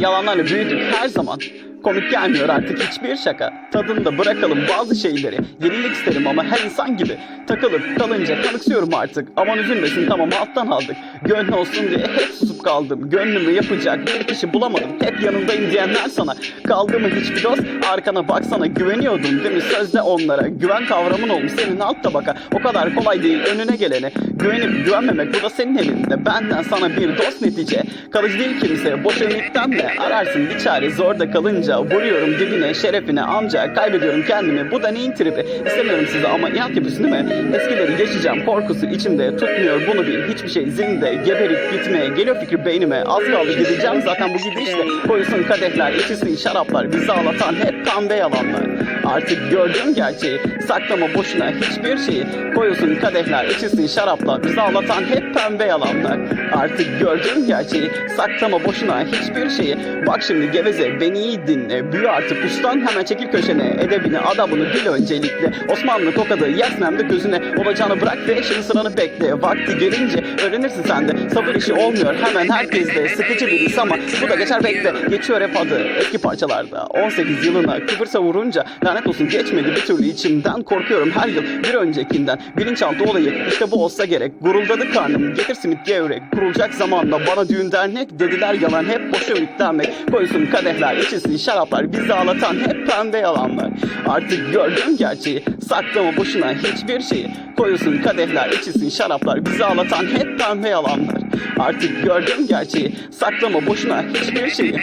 Yalanlarla büyüdük her zaman. Komik gelmiyor artık hiçbir şaka. Tadında bırakalım bazı şeyleri. Yenilik isterim ama her insan gibi. Takılıp kalınca kanıksıyorum artık. Aman üzülmesin tamam alttan aldık. Gönlü olsun diye hep susup kaldım. Gönlümü yapacak bir kişi bulamadım. Hep yanındayım diyenler sana. Kaldı mı hiçbir dost? Arkana baksana güveniyordum değil mi? Sözde onlara. Güven kavramın olmuş senin alt tabaka. O kadar kolay değil önüne gelene. Güvenip güvenmemek bu da senin elinde. Benden sana bir dost netice. Kalıcı değil kimse. Boş de ararsın bir çare. Zorda kalınca vuruyorum dibine şerefine amca. Kaybediyorum kendimi. Bu da neyin tribi? İstemiyorum sizi ama inat yapıyorsun değil mi? Eskileri geçeceğim. Korkusu içimde. Tutmuyor bunu bil. Hiçbir şey zinde. Geberip gitmeye. Geliyor fikir beynime. Az kaldı gideceğim zaten bu gidişle. Koyulsun kadehler, içilsin şaraplar. Bizi ağlatan hep pembe yalanlar. Artık gördüm gerçeği. Saklama boşuna hiçbir şeyi. Koyulsun kadehler, içilsin şaraplar. Bizi ağlatan hep pembe yalanlar. Artık gördüm gerçeği. Saklama boşuna hiçbir şeyi. Bak şimdi geveze beni iyi dinle. Büyü artık ustan hemen çekil köşene. Edebini adabını bil öncelikle. Osmanlı tokadı yesnem de gözüne. Olacağını bırak ve şimdi sıranı bekle. Vakti gelince öğrenirsin sen de. Sabır işi olmuyor hemen herkeste. Sıkıcı bir ama bu da geçer bekle. Geçiyor hep adı eski parçalarda. 18 yılına küfür savurunca lanet olsun geçmedi bir türlü içimden. Korkuyorum her yıl bir öncekinden. Bilinçaltı olayı işte bu olsa gerek. Guruldadı karnım getir simit gevrek. Kurulacak zamanla bana düğün dernek dediler yalan hep boşa ümitlenmek. Koysun kadehler içilsin şaraplar bizi ağlatan hep pembe yalanlar. Artık gördüm gerçeği saklama boşuna hiçbir şeyi. Koyulsun kadehler içilsin şaraplar bizi ağlatan hep pembe yalanlar. Artık gördüm gerçeği saklama boşuna hiçbir şeyi.